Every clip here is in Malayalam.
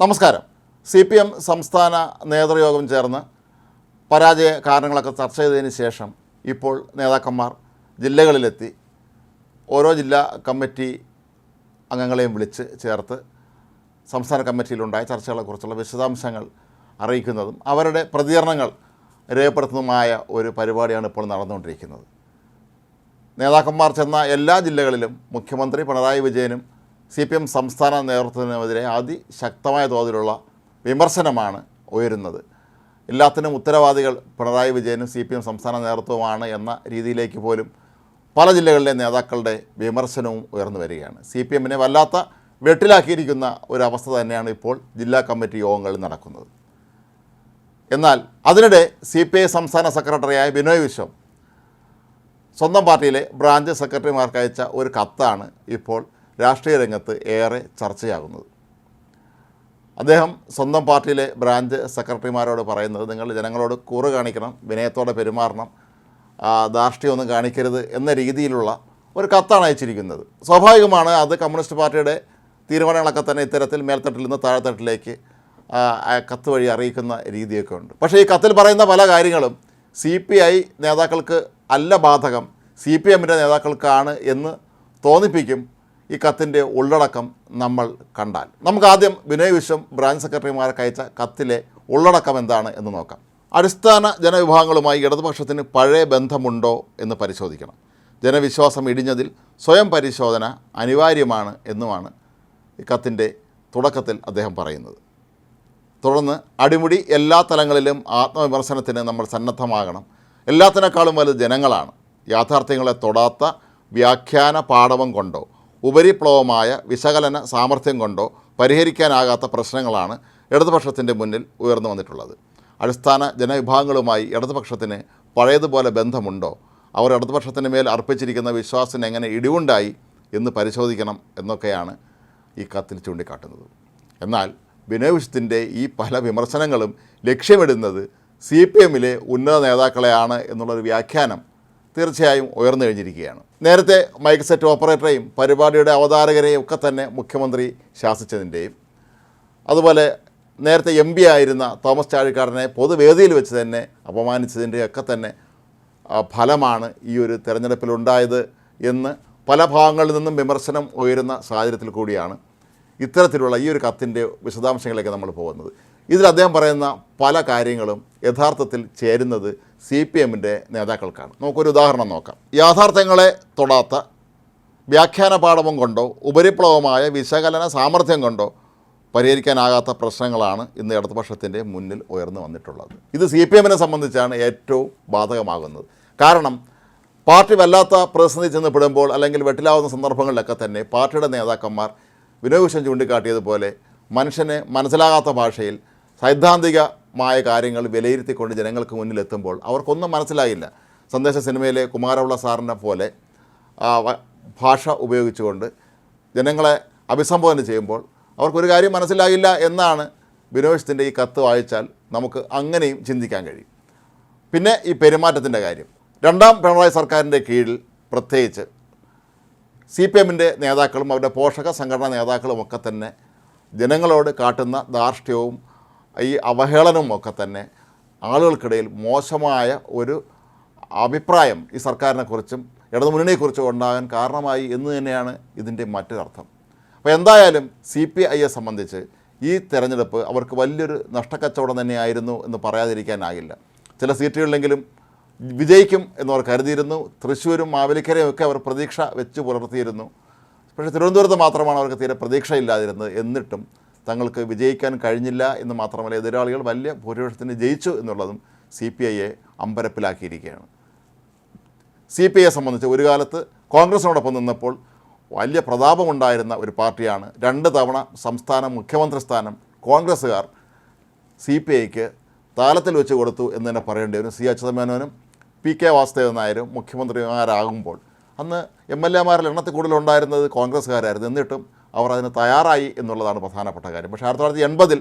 നമസ്കാരം. സി പി എം സംസ്ഥാന നേതൃയോഗം ചേർന്ന് പരാജയ കാരണങ്ങളൊക്കെ ചർച്ച ചെയ്തതിന് ശേഷം ഇപ്പോൾ നേതാക്കന്മാർ ജില്ലകളിലെത്തി ഓരോ ജില്ലാ കമ്മിറ്റി അംഗങ്ങളെയും വിളിച്ച് ചേർത്ത് സംസ്ഥാന കമ്മിറ്റിയിലുണ്ടായ ചർച്ചകളെക്കുറിച്ചുള്ള വിശദാംശങ്ങൾ അറിയിക്കുന്നതും അവരുടെ പ്രതികരണങ്ങൾ രേഖപ്പെടുത്തുന്നതുമായ ഒരു പരിപാടിയാണ് ഇപ്പോൾ നടന്നുകൊണ്ടിരിക്കുന്നത്. നേതാക്കന്മാർ ചെന്ന എല്ലാ ജില്ലകളിലും മുഖ്യമന്ത്രി പിണറായി വിജയനും സി പി എം സംസ്ഥാന നേതൃത്വത്തിനുമെതിരെ അതിശക്തമായ തോതിലുള്ള വിമർശനമാണ് ഉയരുന്നത്. എല്ലാത്തിനും ഉത്തരവാദികൾ പിണറായി വിജയനും സി പി എം സംസ്ഥാന നേതൃത്വമാണ് എന്ന രീതിയിലേക്ക് പോലും പല ജില്ലകളിലെ നേതാക്കളുടെ വിമർശനവും ഉയർന്നു വരികയാണ്. സി പി എമ്മിനെ വല്ലാത്ത വെട്ടിലാക്കിയിരിക്കുന്ന ഒരവസ്ഥ തന്നെയാണ് ഇപ്പോൾ ജില്ലാ കമ്മിറ്റി യോഗങ്ങളിൽ നടക്കുന്നത്. എന്നാൽ അതിനിടെ സി പി ഐ സംസ്ഥാന സെക്രട്ടറിയായ ബിനോയ് വിശ്വം സ്വന്തം പാർട്ടിയിലെ ബ്രാഞ്ച് സെക്രട്ടറിമാർക്ക് അയച്ച ഒരു കത്താണ് ഇപ്പോൾ രാഷ്ട്രീയ രംഗത്ത് ഏറെ ചർച്ചയാകുന്നത്. അദ്ദേഹം സ്വന്തം പാർട്ടിയിലെ ബ്രാഞ്ച് സെക്രട്ടറിമാരോട് പറയുന്നത് നിങ്ങൾ ജനങ്ങളോട് കൂറ് കാണിക്കണം വിനയത്തോടെ പെരുമാറണം ധാർഷ്ട്യമൊന്നും കാണിക്കരുത് എന്ന രീതിയിലുള്ള ഒരു കത്താണ് അയച്ചിരിക്കുന്നത്. സ്വാഭാവികമാണ് അത് കമ്മ്യൂണിസ്റ്റ് പാർട്ടിയുടെ തീരുമാനങ്ങളൊക്കെ തന്നെ ഇത്തരത്തിൽ മേൽത്തട്ടിൽ നിന്ന് താഴെത്തട്ടിലേക്ക് കത്ത് വഴി അറിയിക്കുന്ന രീതിയൊക്കെ ഉണ്ട്. പക്ഷേ ഈ കത്തിൽ പറയുന്ന പല കാര്യങ്ങളും സി പി ഐ നേതാക്കൾക്ക് അല്ല ബാധകം സി പി എമ്മിന്റെ നേതാക്കൾക്കാണ് എന്ന് തോന്നിപ്പിക്കും ഈ കത്തിന്റെ ഉള്ളടക്കം നമ്മൾ കണ്ടാൽ. നമുക്ക് ആദ്യം വിനയ് വിശ്വം ബ്രാഞ്ച് സെക്രട്ടറിമാർക്ക് അയച്ച കത്തിലെ ഉള്ളടക്കം എന്താണ് എന്ന് നോക്കാം. അടിസ്ഥാന ജനവിഭാഗങ്ങളുമായി ഇടതുപക്ഷത്തിന് പഴയ ബന്ധമുണ്ടോ എന്ന് പരിശോധിക്കണം. ജനവിശ്വാസം ഇടിഞ്ഞതിൽ സ്വയം പരിശോധന അനിവാര്യമാണ് എന്നുമാണ് ഈ കത്തിന്റെ തുടക്കത്തിൽ അദ്ദേഹം പറയുന്നത്. തുടർന്ന് അടിമുടി എല്ലാ തലങ്ങളിലും ആത്മവിമർശനത്തിന് നമ്മൾ സന്നദ്ധമാകണം. എല്ലാത്തിനേക്കാളും വലുത് ജനങ്ങളാണ്. യാഥാർത്ഥ്യങ്ങളെ തൊടാത്ത വ്യാഖ്യാന പാടവം കൊണ്ടോ ഉപരിപ്ലവമായ വിശകലന സാമർഥ്യം കൊണ്ടോ പരിഹരിക്കാനാകാത്ത പ്രശ്നങ്ങളാണ് ഇടതുപക്ഷത്തിന്റെ മുന്നിൽ ഉയർന്നു വന്നിട്ടുള്ളത്. അടിസ്ഥാന ജനവിഭാഗങ്ങളുമായി ഇടതുപക്ഷത്തിന് പഴയതുപോലെ ബന്ധമുണ്ടോ? അവർ ഇടതുപക്ഷത്തിന് മേൽ അർപ്പിച്ചിരിക്കുന്ന വിശ്വാസത്തിന് എങ്ങനെ ഇടിവുണ്ടായി എന്ന് പരിശോധിക്കണം എന്നൊക്കെയാണ് ഈ കത്തിൽ ചൂണ്ടിക്കാട്ടുന്നത്. എന്നാൽ ബിനോവിഷത്തിന്റെ ഈ പല വിമർശനങ്ങളും ലക്ഷ്യമിടുന്നത് സി പി എമ്മിലെ ഉന്നത നേതാക്കളെയാണ് എന്നുള്ളൊരു വ്യാഖ്യാനം തീർച്ചയായും ഉയർന്നു കഴിഞ്ഞിരിക്കുകയാണ്. നേരത്തെ മൈക്ക് സെറ്റ് ഓപ്പറേറ്ററെയും പരിപാടിയുടെ അവതാരകരെയും ഒക്കെ തന്നെ മുഖ്യമന്ത്രി ശാസിച്ചതിന്റെയും അതുപോലെ നേരത്തെ എം പി ആയിരുന്ന തോമസ് ചാഴിക്കാടനെ പൊതുവേദിയിൽ വെച്ച് തന്നെ അപമാനിച്ചതിന്റെയൊക്കെ തന്നെ ഫലമാണ് ഈ ഒരു തെരഞ്ഞെടുപ്പിലുണ്ടായത് എന്ന് പല ഭാഗങ്ങളിൽ നിന്നും വിമർശനം ഉയരുന്ന സാഹചര്യത്തിൽ കൂടിയാണ് ഇത്തരത്തിലുള്ള ഈ ഒരു കത്തിന്റെ വിശദാംശങ്ങളിലേക്ക് നമ്മൾ പോകുന്നത്. ഇതിൽ അദ്ദേഹം പറയുന്ന പല കാര്യങ്ങളും യഥാർത്ഥത്തിൽ ചേരുന്നത് സി പി എമ്മിന്റെ നേതാക്കൾക്കാണ്. നമുക്കൊരു ഉദാഹരണം നോക്കാം. യാഥാർത്ഥ്യങ്ങളെ തൊടാത്ത വ്യാഖ്യാന പാഠവും കൊണ്ടോ ഉപരിപ്ലവമായ വിശകലന സാമർഥ്യം കൊണ്ടോ പരിഹരിക്കാനാകാത്ത പ്രശ്നങ്ങളാണ് ഇന്ന് ഇടതുപക്ഷത്തിന്റെ മുന്നിൽ ഉയർന്നു വന്നിട്ടുള്ളത്. ഇത് സി പി എമ്മിനെ സംബന്ധിച്ചാണ് ഏറ്റവും ബാധകമാകുന്നത്. കാരണം പാർട്ടി വല്ലാത്ത പ്രതിസന്ധി ചെന്നപ്പെടുമ്പോൾ അല്ലെങ്കിൽ വെട്ടിലാവുന്ന സന്ദർഭങ്ങളിലൊക്കെ തന്നെ പാർട്ടിയുടെ നേതാക്കന്മാർ വിനോവിഷം ചൂണ്ടിക്കാട്ടിയതുപോലെ മനുഷ്യന് മനസ്സിലാകാത്ത ഭാഷയിൽ സൈദ്ധാന്തികമായ കാര്യങ്ങൾ വിലയിരുത്തിക്കൊണ്ട് ജനങ്ങൾക്ക് മുന്നിലെത്തുമ്പോൾ അവർക്കൊന്നും മനസ്സിലായില്ല. സന്ദേശ സിനിമയിലെ കുമാരവിള സാറിനെ പോലെ ഭാഷ ഉപയോഗിച്ചുകൊണ്ട് ജനങ്ങളെ അഭിസംബോധന ചെയ്യുമ്പോൾ അവർക്കൊരു കാര്യം മനസ്സിലായില്ല എന്നാണ് ബിനോഷത്തിന്റെ ഈ കത്ത് വായിച്ചാൽ നമുക്ക് അങ്ങനെയും ചിന്തിക്കാൻ കഴിയും. പിന്നെ ഈ പെരുമാറ്റത്തിന്റെ കാര്യം. രണ്ടാം പിണറായി സർക്കാരിന്റെ കീഴിൽ പ്രത്യേകിച്ച് സി പി എമ്മിന്റെ നേതാക്കളും അവരുടെ പോഷക സംഘടനാ നേതാക്കളുമൊക്കെ തന്നെ ജനങ്ങളോട് കാട്ടുന്ന ധാർഷ്ട്യവും ഈ അവഹേളനവും ഒക്കെ തന്നെ ആളുകൾക്കിടയിൽ മോശമായ ഒരു അഭിപ്രായം ഈ സർക്കാരിനെക്കുറിച്ചും ഇടതുമുന്നണിയെക്കുറിച്ചും ഉണ്ടാകാൻ കാരണമായി എന്ന് തന്നെയാണ് ഇതിന്റെ മറ്റൊരർത്ഥം അപ്പോൾ എന്തായാലും സി പി ഐയെ സംബന്ധിച്ച് ഈ തെരഞ്ഞെടുപ്പ് അവർക്ക് വലിയൊരു നഷ്ടക്കച്ചവടം തന്നെയായിരുന്നു എന്ന് പറയാതിരിക്കാനാകില്ല. ചില സീറ്റുകളിലെങ്കിലും വിജയിക്കും എന്നവർ കരുതിയിരുന്നു. തൃശ്ശൂരും മാവേലിക്കരയും ഒക്കെ അവർ പ്രതീക്ഷ വെച്ച് പുലർത്തിയിരുന്നു. പക്ഷേ തിരുവനന്തപുരത്ത് മാത്രമാണ് അവർക്ക് തീരെ പ്രതീക്ഷയില്ലാതിരുന്നത് എന്നിട്ടും തങ്ങൾക്ക് വിജയിക്കാൻ കഴിഞ്ഞില്ല എന്ന് മാത്രമല്ല എതിരാളികൾ വലിയ ഭൂരിപക്ഷത്തിന് ജയിച്ചു എന്നുള്ളതും സി പി ഐയെ അമ്പരപ്പിലാക്കിയിരിക്കുകയാണ്. സി പി ഐയെ സംബന്ധിച്ച് ഒരു കാലത്ത് കോൺഗ്രസിനോടൊപ്പം നിന്നപ്പോൾ വലിയ പ്രതാപമുണ്ടായിരുന്ന ഒരു പാർട്ടിയാണ് രണ്ട് തവണ സംസ്ഥാന മുഖ്യമന്ത്രി സ്ഥാനം കോൺഗ്രസ്സുകാർ സി പി ഐക്ക് താലത്തിൽ വെച്ച് കൊടുത്തു എന്ന് തന്നെ പറയേണ്ടി വരും. സി അച്യുതമേനോനും പി കെ വാസുദേവൻ നായരും മുഖ്യമന്ത്രിമാരാകുമ്പോൾ അന്ന് എം എൽ എമാരിൽ എണ്ണത്തിൽ കൂടുതലുണ്ടായിരുന്നത് കോൺഗ്രസ്സുകാരായിരുന്നു. എന്നിട്ടും അവർ അതിന് തയ്യാറായി എന്നുള്ളതാണ് പ്രധാനപ്പെട്ട കാര്യം. പക്ഷേ ആയിരത്തി തൊള്ളായിരത്തി എൺപതിൽ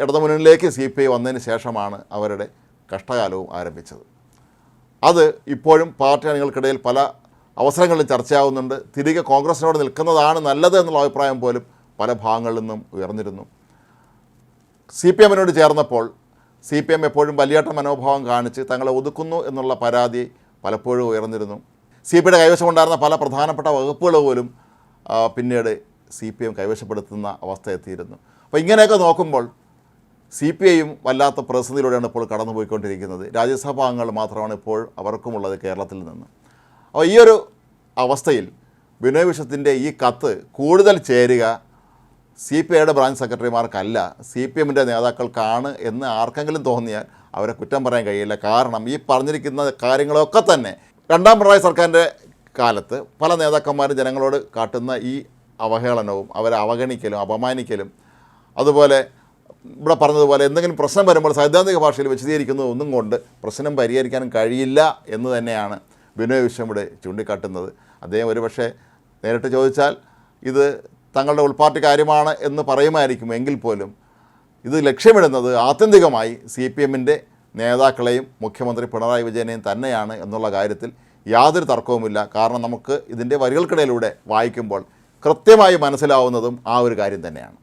ഇടതുമുന്നണിയിലേക്ക് സി പി ഐ വന്നതിന് ശേഷമാണ് അവരുടെ കഷ്ടകാലവും ആരംഭിച്ചത്. അത് ഇപ്പോഴും പാർട്ടി അണികൾക്കിടയിൽ പല അവസരങ്ങളിലും ചർച്ചയാവുന്നുണ്ട്. തിരികെ കോൺഗ്രസിനോട് നിൽക്കുന്നതാണ് നല്ലത് എന്നുള്ള അഭിപ്രായം പോലും പല ഭാഗങ്ങളിൽ നിന്നും ഉയർന്നിരുന്നു. സി പി എമ്മിനോട് ചേർന്നപ്പോൾ സി പി എം എപ്പോഴും വലിയേട്ട മനോഭാവം കാണിച്ച് തങ്ങളെ ഒതുക്കുന്നു എന്നുള്ള പരാതി പലപ്പോഴും ഉയർന്നിരുന്നു. സി പിയുടെ കൈവശമുണ്ടായിരുന്ന പല പ്രധാനപ്പെട്ട വകുപ്പുകൾ പോലും പിന്നീട് സി പി എം കൈവശപ്പെടുത്തുന്ന അവസ്ഥ എത്തിയിരുന്നു. അപ്പോൾ ഇങ്ങനെയൊക്കെ നോക്കുമ്പോൾ സി പി ഐയും വല്ലാത്ത പ്രതിസന്ധിയിലൂടെയാണ് ഇപ്പോൾ കടന്നുപോയിക്കൊണ്ടിരിക്കുന്നത്. രാജ്യസഭാ അംഗങ്ങൾ മാത്രമാണ് ഇപ്പോൾ അവർക്കുമുള്ളത് കേരളത്തിൽ നിന്ന്. അപ്പോൾ ഈ ഒരു അവസ്ഥയിൽ ബിനോയ് വിശ്വത്തിന്റെ ഈ കത്ത് കൂടുതൽ ചേരുക സി പി ഐയുടെ ബ്രാഞ്ച് സെക്രട്ടറിമാർക്കല്ല സി പി എമ്മിന്റെ നേതാക്കൾക്കാണ് എന്ന് ആർക്കെങ്കിലും തോന്നിയാൽ അവരെ കുറ്റം പറയാൻ കഴിയില്ല. കാരണം ഈ പറഞ്ഞിരിക്കുന്ന കാര്യങ്ങളൊക്കെ തന്നെ രണ്ടാം പിണറായി സർക്കാരിന്റെ കാലത്ത് പല നേതാക്കന്മാരും ജനങ്ങളോട് കാട്ടുന്ന ഈ അവഹേളനവും അവരെ അവഗണിക്കലും അപമാനിക്കലും അതുപോലെ ഇവിടെ പറഞ്ഞതുപോലെ എന്തെങ്കിലും പ്രശ്നം വരുമ്പോൾ സൈദ്ധാന്തിക ഭാഷയിൽ വിശദീകരിക്കുന്നത് ഒന്നും കൊണ്ട് പ്രശ്നം പരിഹരിക്കാൻ കഴിയില്ല എന്ന് തന്നെയാണ് ബിനോയ് വിശ്വം ഇവിടെ ചൂണ്ടിക്കാട്ടുന്നത്. അദ്ദേഹം ഒരുപക്ഷെ നേരിട്ട് ചോദിച്ചാൽ ഇത് തങ്ങളുടെ ഉൾപ്പാർട്ടി കാര്യമാണ് എന്ന് പറയുമായിരിക്കും എങ്കിൽ പോലും ഇത് ലക്ഷ്യമിടുന്നത് ആത്യന്തികമായി സി പി എമ്മിന്റെ നേതാക്കളെയും മുഖ്യമന്ത്രി പിണറായി വിജയനെയും തന്നെയാണ് എന്നുള്ള കാര്യത്തിൽ യാതൊരു തർക്കവുമില്ല. കാരണം നമുക്ക് ഇതിന്റെ വരികൾക്കിടയിലൂടെ വായിക്കുമ്പോൾ കൃത്യമായി മനസ്സിലാവുന്നതും ആ ഒരു കാര്യം തന്നെയാണ്.